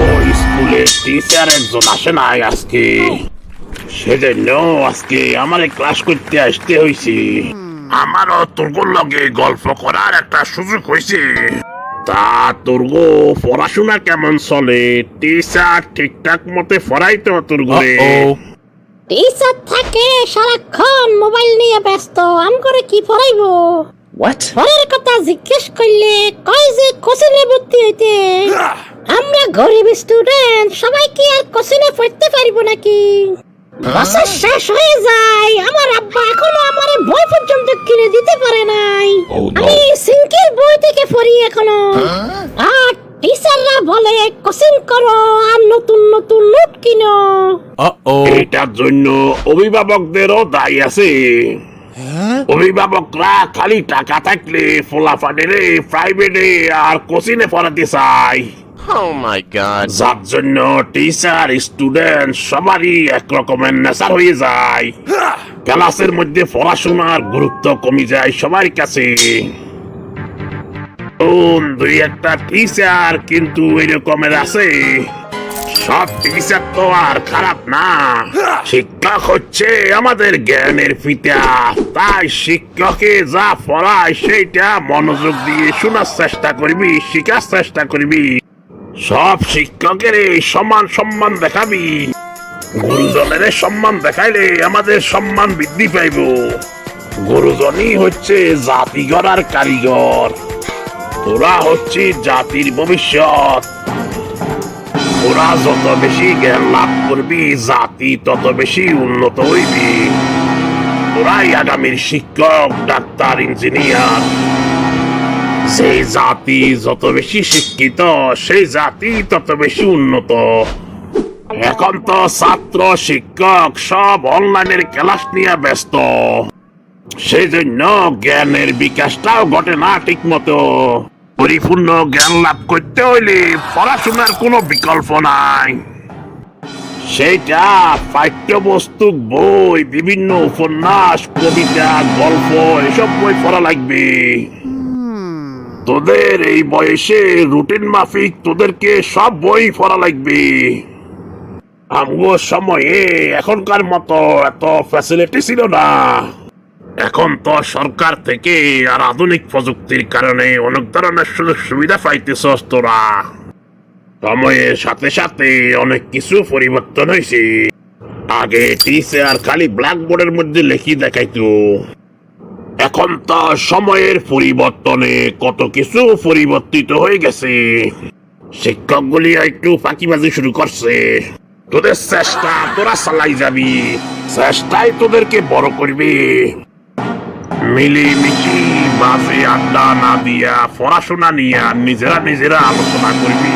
ওই স্কুলে টিচার একজন আসে নাই আজকে। সেজন্য আজকে আমার ক্লাস করতে আসতে হয়েছে আমারও তোর লগে গল্প করার একটা সুযোগ হয়েছে তা তোর গো পড়াশোনা কেমন চলে? টিচার ঠিকঠাক মতে পড়াই তোর ঘরে টিচার থাকে সারাক্ষণ মোবাইল নিয়ে ব্যস্ত আম করে কি পড়াইবো? What? পরের কথা জিজ্ঞেস করলে কয় যে কোচিনে ভর্তি হইতে? আমরা গরিব স্টুডেন্ট সবাই কি আর কোচিনে পড়তে পারব নাকি? বছর শেষ হয়ে যায় আমার আব্বা এখনও আমার বই পর্যন্ত কিনে দিতে পারে নাই। আমি সিঙ্কের বই থেকে পড়ি এখনও। আর টিচাররা বলে কোচিং করো আর নতুন নতুন নোট কিনো. এটার জন্য অভিভাবকদেরও দায়ী আছে। অভিভাবকরা খালি টাকা থাকলে ফোলাফাটেরে প্রাইভেটে আর কোচিনে পড়াতে চায়। Oh my god. যার জন্য টিচার স্টুডেন্ট সবারই এক রকমের নেশার হয়ে যায়। ক্লাসের মধ্যে পড়াশোনার গুরুত্ব কমে যায় সবার কাছে। দুই একটা টিচার কিন্তু এরকমের আছে। সব টিচার তো আর খারাপ না। শিক্ষক হচ্ছে আমাদের জ্ঞানের পিতা তাই শিক্ষকে যা পড়ায়, সেইটা মনোযোগ দিয়ে শোনার চেষ্টা করবি, শিখার চেষ্টা করবি। সব শিক্ষকের সমান সম্মান দেখাবি। গুরুজনের সম্মান দেখাইলে আমাদের সম্মান বৃদ্ধি পাইব। গুরুজনই হচ্ছে জাতি গড়ার কারিগর। তোরা হচ্ছে জাতির ভবিষ্যৎ। ওরা যত বেশি জ্ঞান লাভ করবি, জাতি তত বেশি উন্নত হইবি। তোরাই আগামীর শিক্ষক, ডাক্তার, ইঞ্জিনিয়ার। সেই জাতি যত বেশি শিক্ষিত, সেই জাতি তত বেশি উন্নত। এখন তো ছাত্র, শিক্ষক সব অনলাইনের ক্লাস নিয়ে ব্যস্ত। সেই জন্য জ্ঞানের বিকাশটাও ঘটে না ঠিক মতো পরিপূর্ণ জ্ঞান লাভ করতে হইলে পড়াশোনার কোনো বিকল্প নাই। সেইটা পাঠ্যবস্তু, বই, বিভিন্ন উপন্যাস, কবিতা, গল্প, এসব বই পড়া লাগবে। তোদের এই বয়সে রুটিন মাফিক তোদেরকে সব বই পড়া লাগবে। আমগো সময়ে এখনকার মতো এত ফ্যাসিলিটি ছিল না। এখন তো সরকার থেকে আর আধুনিক প্রযুক্তির কারণে অনেক ধরনের সুযোগ সুবিধা পাইতেছস তোরা। সময়ের সাথে সাথে অনেক কিছু পরিবর্তন হয়েছে আগে টিচার খালি ব্ল্যাকবোর্ডের মধ্যে লেখি দেখাইতো। এখন তো সময়ের পরিবর্তনে কত কিছু পরিবর্তিত হয়ে গেছে। শিক্ষকগুলি একটু ফাঁকিবাজি শুরু করছে। তোদের চেষ্টা তোরা চালাই যাবি। চেষ্টাই তোদেরকে বড় করবে। মিলিমিশি, বাজে আড্ডা না দিয়া, পড়াশোনা নিয়ে নিজেরা নিজেরা আলোচনা করবি।